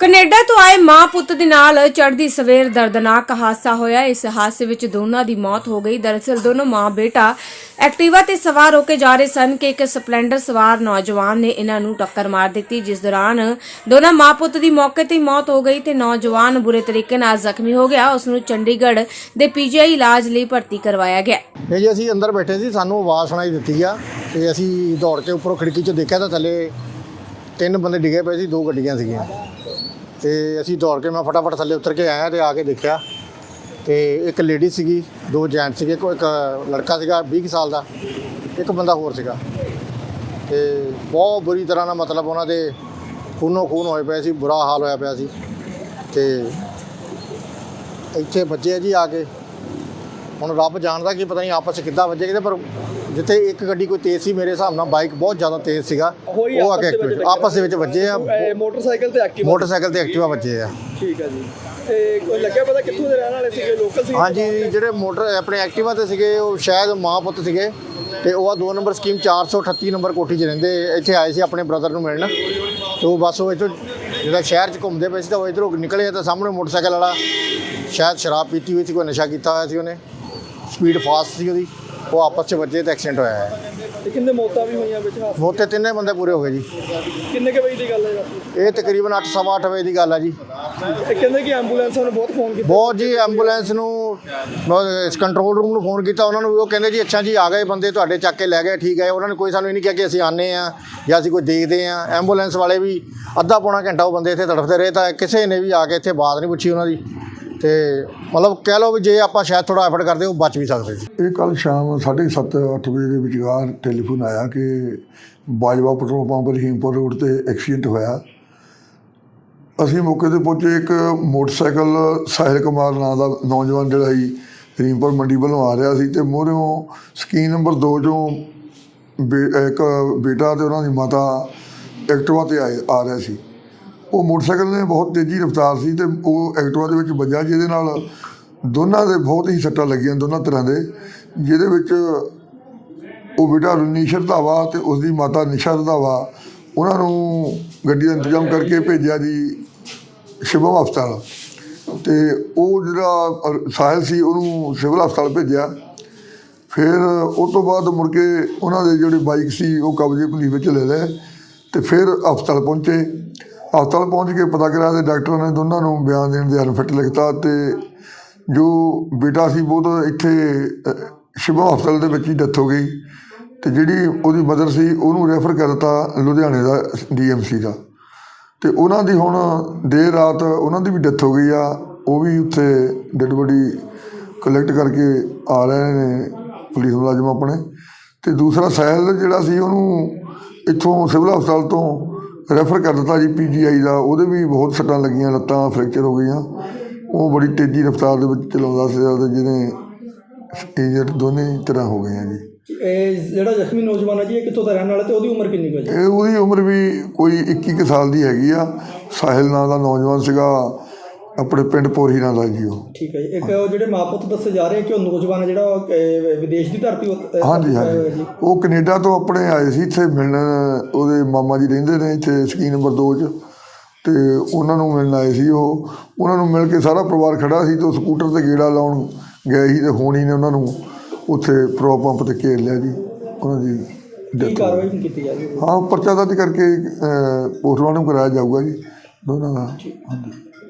Canada ਤੋਂ ਆਏ ਮਾਂ ਪੁੱਤ ਦੇ ਨਾਲ ਚੜ੍ਹਦੀ ਸਵੇਰ ਦਰਦਨਾਕ ਹਾਦਸਾ ਹੋਇਆ। ਇਸ ਹਾਦਸੇ ਵਿੱਚ ਦੋਨਾਂ ਦੀ ਮੌਤ ਹੋ ਗਈ। ਦਰਅਸਲ ਦੋਨੋਂ ਮਾਂ ਬੇਟਾ ਐਕਟਿਵਾ ਤੇ ਸਵਾਰ ਹੋ ਕੇ ਜਾ ਰਹੇ ਸਨ ਕਿ ਇੱਕ ਸਪਲੈਂਡਰ ਸਵਾਰ ਨੌਜਵਾਨ ਨੇ ਇਹਨਾਂ ਨੂੰ ਟੱਕਰ ਮਾਰ ਦਿੱਤੀ, ਜਿਸ ਦੌਰਾਨ ਦੋਨਾਂ ਮਾਂ ਪੁੱਤ ਦੀ ਮੌਕੇ ਤੇ ਮੌਤ ਹੋ ਗਈ ਤੇ ਨੌਜਵਾਨ ਬੁਰੇ ਤਰੀਕੇ ਨਾਲ ਜ਼ਖਮੀ ਹੋ ਗਿਆ। ਉਸ ਨੂੰ ਚੰਡੀਗੜ੍ਹ ਦੇ ਪੀਜੀਆਈ ਇਲਾਜ ਲਈ ਭਰਤੀ ਕਰਵਾਇਆ ਗਿਆ। ਇਹ ਜੀ ਅਸੀਂ ਅੰਦਰ ਬੈਠੇ ਸੀ, ਸਾਨੂੰ ਆਵਾਜ਼ ਸੁਣਾਈ ਦਿੱਤੀ ਆ ਤੇ ਅਸੀਂ ਦੌੜ ਕੇ ਉੱਪਰੋਂ ਖਿੜਕੀ 'ਚੋਂ ਦੇਖਿਆ ਤਾਂ ਥੱਲੇ ਤਿੰਨ ਬੰਦੇ ਡਿੱਗੇ ਪਏ ਸੀ, ਦੋ ਗੱਡੀਆਂ ਸੀਗੀਆਂ। ਤੇ ਅਸੀਂ ਦੌੜ ਕੇ ਮੈਂ ਫਟਾਫਟ ਥੱਲੇ ਉਤਰ ਕੇ ਆਇਆ ਤੇ ਆ ਕੇ ਦੇਖਿਆ। ਤੇ ਇੱਕ ਲੇਡੀ ਸੀਗੀ, ਦੋ ਜੈਂਟ ਸੀਗੇ ਕੋਈ ਇੱਕ ਲੜਕਾ ਸੀਗਾ 20 ਕੁ ਸਾਲ ਦਾ, ਇੱਕ ਬੰਦਾ ਹੋਰ ਸੀਗਾ। ਤੇ ਬਹੁਤ ਬੁਰੀ ਤਰ੍ਹਾਂ ਨਾਲ ਮਤਲਬ ਉਹਨਾਂ ਦੇ ਖੂਨੋ ਖੂਨ ਹੋਏ ਪਏ ਸੀ, ਬੁਰਾ ਹਾਲ ਹੋਇਆ ਪਿਆ ਸੀ। ਤੇ ਇੱਥੇ ਬੱਚੇ ਜੀ ਆ ਕੇ। ਹੁਣ ਰੱਬ ਜਾਣਦਾ ਕਿ ਪਤਾ ਨਹੀਂ ਆਪਸ 'ਚ ਕਿੱਦਾਂ ਵੱਜੇ ਕਿਤੇ ਪਰ ਜਿੱਥੇ ਇੱਕ ਗੱਡੀ ਕੋਈ ਤੇਜ਼ ਸੀ ਮੇਰੇ ਹਿਸਾਬ ਨਾਲ ਬਾਈਕ ਬਹੁਤ ਜ਼ਿਆਦਾ ਤੇਜ਼ ਸੀਗਾ। ਉਹ ਆ ਕੇ ਵਿੱਚ ਆਪਸ ਦੇ ਵਿੱਚ ਵੱਜੇ ਆ। ਮੋਟਰਸਾਈਕਲ ਤੇ ਐਕਟਿਵਾ ਮੋਟਰਸਾਈਕਲ ਤੇ ਐਕਟਿਵਾ ਵੱਜੇ ਆ। ਠੀਕ ਹੈ ਜੀ। ਤੇ ਕੋਈ ਲੱਗਿਆ ਪਤਾ ਕਿੱਥੋਂ ਦੇ ਰਹਿਣ ਵਾਲੇ ਸੀਗੇ? ਲੋਕਲ ਸੀ ਹਾਂਜੀ ਜਿਹੜੇ ਮੋਟਰ ਆਪਣੇ ਐਕਟਿਵਾ ਤੇ ਸੀਗੇ ਉਹ ਸ਼ਾਇਦ ਮਾਂ ਪੁੱਤ ਸੀਗੇ। ਤੇ ਉਹ ਆ ਦੋ ਨੰਬਰ ਸਕੀਮ 438 ਨੰਬਰ ਕੋਠੀ 'ਚ ਰਹਿੰਦੇ। ਇੱਥੇ ਆਏ ਸੀ ਆਪਣੇ ਬ੍ਰਦਰ ਨੂੰ ਮਿਲਣ। ਤੇ ਉਹ ਬਸ ਉਹ ਇੱਥੋਂ ਜਿਹੜਾ ਸ਼ਹਿਰ 'ਚ ਘੁੰਮਦੇ ਪਏ ਸੀ ਤਾਂ ਉਹ ਇੱਧਰੋਂ ਨਿਕਲੇ ਤਾਂ ਸਾਹਮਣੇ ਮੋਟਰਸਾਈਕਲ ਵਾਲਾ ਸ਼ਾਇਦ ਸ਼ਰਾਬ ਪੀਤੀ ਹੋਈ ਸੀ ਕੋਈ ਨਸ਼ਾ ਕੀਤਾ ਹੋਇਆ ਸੀ ਉਹਨੇ। ਸਪੀਡ ਫਾਸਟ ਸੀ ਉਹਦੀ ਉਹ ਆਪਸ 'ਚ ਵੱਜੇ ਤੇ ਐਕਸੀਡੈਂਟ ਹੋਇਆ ਹੈ। ਤੇ ਕਿੰਨੇ ਮੌਤਾਂ ਵੀ ਹੋਈਆਂ ਵਿੱਚ ਹਾਦਸੇ ਮੋਤੇ ਤਿੰਨੇ ਬੰਦੇ ਪੂਰੇ ਹੋ ਗਏ ਜੀ। ਕਿੰਨੇ ਕੁ ਵਜੇ ਦੀ ਗੱਲ ਹੈ ਰਾਤੀ? ਇਹ ਤਕਰੀਬਨ 8:30 ਵਜੇ ਦੀ ਗੱਲ ਆ ਜੀ। ਤੇ ਕਹਿੰਦੇ ਕਿ ਐਂਬੂਲੈਂਸਾਂ ਨੇ ਬਹੁਤ ਫੋਨ ਕੀਤਾ। ਬਹੁਤ ਜੀ ਐਂਬੂਲੈਂਸ ਨੂੰ ਮੈਂ ਇਸ ਕੰਟਰੋਲ ਰੂਮ ਨੂੰ ਫੋਨ ਕੀਤਾ ਉਹਨਾਂ ਨੂੰ ਵੀ ਉਹ ਕਹਿੰਦੇ ਜੀ ਅੱਛਾ ਜੀ ਆ ਗਏ ਬੰਦੇ ਤੁਹਾਡੇ ਚੱਕ ਕੇ ਲੈ ਗਏ ਠੀਕ ਹੈ। ਉਹਨਾਂ ਨੇ ਕੋਈ ਸਾਨੂੰ ਇਹ ਨਹੀਂ ਕਿਹਾ ਕਿ ਅਸੀਂ ਆਨੇ ਆ ਜਾਂ ਅਸੀਂ ਕੋਈ ਦੇਖਦੇ ਆ ਐਂਬੂਲੈਂਸ ਵਾਲੇ ਵੀ ਅੱਧਾ ਪੌਣਾ ਘੰਟਾ ਉਹ ਬੰਦੇ ਇੱਥੇ ਤੜਫਦੇ ਰਹੇ ਤਾਂ ਕਿਸੇ ਨੇ ਵੀ ਆ ਕੇ ਇੱਥੇ ਬਾਤ ਨਹੀਂ ਪੁੱਛੀ ਉਹਨਾਂ ਦੀ। ਤੇ ਮਤਲਬ ਕਹਿ ਲਓ ਵੀ ਜੇ ਆਪਾਂ ਸ਼ਾਇਦ ਥੋੜਾ ਐਫਰਟ ਕਰਦੇ ਉਹ ਬਚ ਵੀ ਸਕਦੇ ਸੀ। ਇਹ ਕੱਲ ਸ਼ਾਮ 7:30 ਅੱਠ ਵਜੇ ਦੇ ਵਿਚਕਾਰ ਟੈਲੀਫੋਨ ਆਇਆ ਕਿ Bajwa petrol pump Rahimpur road ਤੇ ਐਕਸੀਡੈਂਟ ਹੋਇਆ। ਅਸੀਂ ਮੌਕੇ ਤੇ ਪਹੁੰਚੇ ਇੱਕ ਮੋਟਰਸਾਈਕਲ ਸਾਹਿਲ ਕੁਮਾਰ ਨਾਂ ਦਾ ਨੌਜਵਾਨ ਜਿਹੜਾ ਸੀ, ਰਹੀਮਪੁਰ ਮੰਡੀ ਵੱਲੋਂ ਆ ਰਿਹਾ ਸੀ ਤੇ ਮੋਹਰਿਓਂ ਸਕੀਨ ਨੰਬਰ 2 ਚੋਂ ਬੇ- ਇੱਕ ਬੇਟਾ ਤੇ ਉਹਨਾਂ ਦੀ ਮਾਤਾ ਐਕਟਿਵਾ ਤੇ ਆਏ, ਆ ਰਿਹਾ ਸੀ। ਉਹ ਮੋਟਰਸਾਈਕਲ ਨੇ ਬਹੁਤ ਤੇਜ਼ੀ ਰਫ਼ਤਾਰ ਸੀ ਤੇ ਉਹ ਐਕਟਿਵਾ ਦੇ ਵਿੱਚ ਵੱਜਾ ਜਿਹਦੇ ਨਾਲ ਦੋਨਾਂ ਦੇ ਬਹੁਤ ਹੀ ਸੱਟਾਂ ਲੱਗੀਆਂ ਦੋਨਾਂ ਤਰ੍ਹਾਂ ਦੇ ਜਿਹਦੇ ਵਿੱਚ ਉਹ ਬੇਟਾ ਰੁਨੀਸ਼ ਰੰਧਾਵਾ ਤੇ ਉਸ ਦੀ ਮਾਤਾ ਨਿਸ਼ਾ ਰਧਾਵਾ ਉਹਨਾਂ ਨੂੰ ਗੱਡੀ ਦਾ ਇੰਤਜ਼ਾਮ ਕਰਕੇ ਭੇਜਿਆ ਜੀ ਸ਼ਿਵਮ ਹਸਪਤਾਲ। ਤੇ ਉਹ ਜਿਹੜਾ ਅ, ਸਾਹਿਲ ਸੀ ਉਹਨੂੰ ਸਿਵਲ ਹਸਪਤਾਲ ਭੇਜਿਆ। ਫਿਰ ਉਹ ਤੋਂ ਬਾਅਦ ਮੁੜ ਕੇ ਉਹਨਾਂ ਦੇ ਜਿਹੜੇ ਬਾਈਕ ਸੀ ਉਹ ਕਬਜ਼ੇ ਪੁਲਿਸ ਵਿੱਚ ਲੈ ਲਏ ਤੇ ਫਿਰ ਹਸਪਤਾਲ ਪਹੁੰਚੇ। ਹਸਪਤਾਲ ਪਹੁੰਚ ਕੇ ਪਤਾ ਕਰਿਆ ਤੇ ਡਾਕਟਰ ਨੇ ਦੋਨਾਂ ਨੂੰ ਬਿਆਨ ਦੇਣ ਦੇ ਅਨਫਿਟ ਲਿਖਤਾ ਤੇ ਜੋ ਬੇਟਾ ਸੀ ਉਹ ਇੱਥੇ ਸ਼ਿਵਾ ਹਸਪਤਾਲ ਦੇ ਵਿੱਚ ਹੀ ਡੈਥ ਹੋ ਗਈ ਤੇ ਜਿਹੜੀ ਉਹਦੀ ਮਦਰ ਸੀ ਉਹਨੂੰ ਰੈਫਰ ਕਰ ਦਿੱਤਾ ਲੁਧਿਆਣੇ ਦਾ ਡੀਐਮਸੀ ਦਾ। ਤੇ ਉਹਨਾਂ ਦੀ ਹੁਣ ਦੇਰ ਰਾਤ ਉਹਨਾਂ ਦੀ ਵੀ ਡੈਥ ਹੋ ਗਈ ਆ, ਉਹ ਵੀ ਉੱਥੇ ਡੈਡ ਬੋਡੀ ਕਲੈਕਟ ਕਰਕੇ ਆ ਰਹੇ ਨੇ ਪੁਲਿਸ ਮੁਲਾਜ਼ਮ ਆਪਣੇ। ਤੇ ਦੂਸਰਾ ਸਹਿਲ ਜਿਹੜਾ ਸੀ ਉਹਨੂੰ ਇੱਥੋਂ ਸਿਵਲ ਹਸਪਤਾਲ ਤੋਂ ਰੈਫਰ ਕਰ ਦਿੱਤਾ ਜੀ ਪੀਜੀਆਈ ਦਾ ਉਹਦੇ ਵੀ ਬਹੁਤ ਸੱਟਾਂ ਲੱਗੀਆਂ ਲੱਤਾਂ ਫ੍ਰੈਕਚਰ ਹੋ ਗਈਆਂ। ਉਹ ਬੜੀ ਤੇਜ਼ੀ ਰਫ਼ਤਾਰ ਦੇ ਵਿੱਚ ਚਲਾਉਂਦਾ ਸੀ ਤੇ ਜਿਹਨੇ ਦੋਨੇ ਤਰ੍ਹਾਂ ਹੋ ਗਏ ਆ ਜੀ। ਇਹ ਜਿਹੜਾ ਜ਼ਖਮੀ ਨੌਜਵਾਨ ਹੈ ਜੀ ਇਹ ਕਿੱਥੋਂ ਦਾ ਰਹਿਣ ਵਾਲਾ ਤੇ ਉਹਦੀ ਉਮਰ ਕਿੰਨੀ ਕੁ ਹੈ ਜੀ? ਇਹ ਉਹਦੀ ਉਮਰ ਵੀ ਕੋਈ 21 ਕੁ ਸਾਲ ਦੀ ਹੈਗੀ ਆ। ਸਾਹਿਲ ਨਾਂ ਦਾ ਨੌਜਵਾਨ ਸੀਗਾ। ਆਪਣੇ ਪਿੰਡ ਪੋਰੀ ਨਾਂ ਦਾ ਜੀ ਉਹ। ਠੀਕ ਹੈ ਜੀ। ਇੱਕ ਉਹ ਜਿਹੜੇ ਮਾਪੁੱਤ ਦੱਸੇ ਜਾ ਰਹੇ ਕਿ ਉਹ ਨੌਜਵਾਨ ਜਿਹੜਾ ਉਹ, ਅਹ, ਵਿਦੇਸ਼ ਦੀ ਧਰਤੀ ਉੱਤੇ- ਹਾਂਜੀ ਅਹ, ਹਾਂਜੀ ਜੀ। ਉਹ ਕੈਨੇਡਾ ਤੋਂ ਆਪਣੇ ਆਏ ਸੀ ਇੱਥੇ ਮਿਲਣ ਉਹਦੇ ਮਾਮਾ ਜੀ ਰਹਿੰਦੇ ਨੇ ਇੱਥੇ ਸਕੀਨ ਨੰਬਰ 2 'ਚ। ਤੇ ਉਹਨਾਂ ਨੂੰ ਮਿਲਣ ਆਏ ਸੀ ਉਹ। ਉਹਨਾਂ ਨੂੰ ਮਿਲ ਕੇ ਸਾਰਾ ਪਰਿਵਾਰ ਖੜਾ ਸੀ ਤੇ ਉਹ ਸਕੂਟਰ ਤੇ ਗੇੜਾ ਲਾਉਣ ਗਏ ਸੀ ਤੇ ਹੋਣੀ ਨੇ ਉਹਨਾਂ ਨੂੰ ਉੱਥੇ ਪੈਟਰੋਲ ਪੰਪ ਤੇ ਘੇਰ ਲਿਆ ਜੀ ਉਹਨਾਂ ਦੀ ਕੀ death ਹੋ ਗਈ। ਕਾਰਵਾਈ ਹੁਣ ਕੀਤੀ ਜਾਵੇਗੀ ਹਾਂ? ਪਰਚਾ ਦਰਜ ਕਰਕੇ ਪੋਸਟਮਾਰਟਮ ਕਰਾਇਆ ਜਾਊਗਾ ਜੀ ਦੋਨਾਂ ਦਾ। ਹਾਂਜੀ।